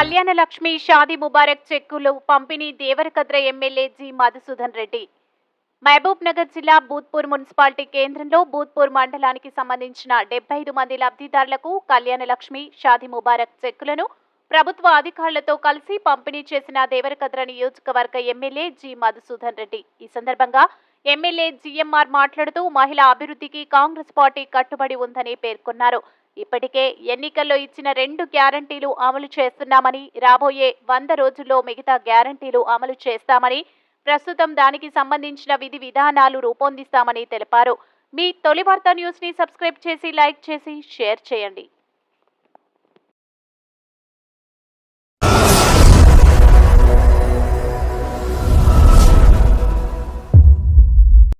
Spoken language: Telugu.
Kalyana Lakshmi Shaadi Mubarak చెక్కులు పంపిణీ Devarakadra MLA G. Madhusudan Reddy. Mahabubnagar జిల్లా బూత్పూర్ మున్సిపాలిటీ కేంద్రంలో బూత్పూర్ మండలానికి సంబంధించిన డెబ్బై ఐదు మంది లబ్ధిదారులకు కళ్యాణ లక్ష్మి షాదీ ముబారక్ చెక్కులను ప్రభుత్వ అధికారులతో కలిసి పంపిణీ చేసిన దేవరకద్ర నియోజకవర్గ ఎమ్మెల్యే జి. మధుసూదన్ రెడ్డి. ఈ సందర్భంగా ఎమ్మెల్యే జిఎంఆర్ మాట్లాడుతూ మహిళా అభివృద్ధికి కాంగ్రెస్ పార్టీ కట్టుబడి ఉందని పేర్కొన్నారు. ఇప్పటికే ఎన్నికల్లో ఇచ్చిన రెండు గ్యారంటీలు అమలు చేస్తున్నామని రాబోయే వంద రోజుల్లో మిగతా గ్యారంటీలు అమలు చేస్తామని ప్రస్తుతం దానికి సంబంధించిన విధి విధానాలు రూపొందిస్తామని తెలిపారు. మీ తొలి వార్త న్యూస్ని సబ్స్క్రైబ్ చేసి లైక్ చేసి షేర్ చేయండి.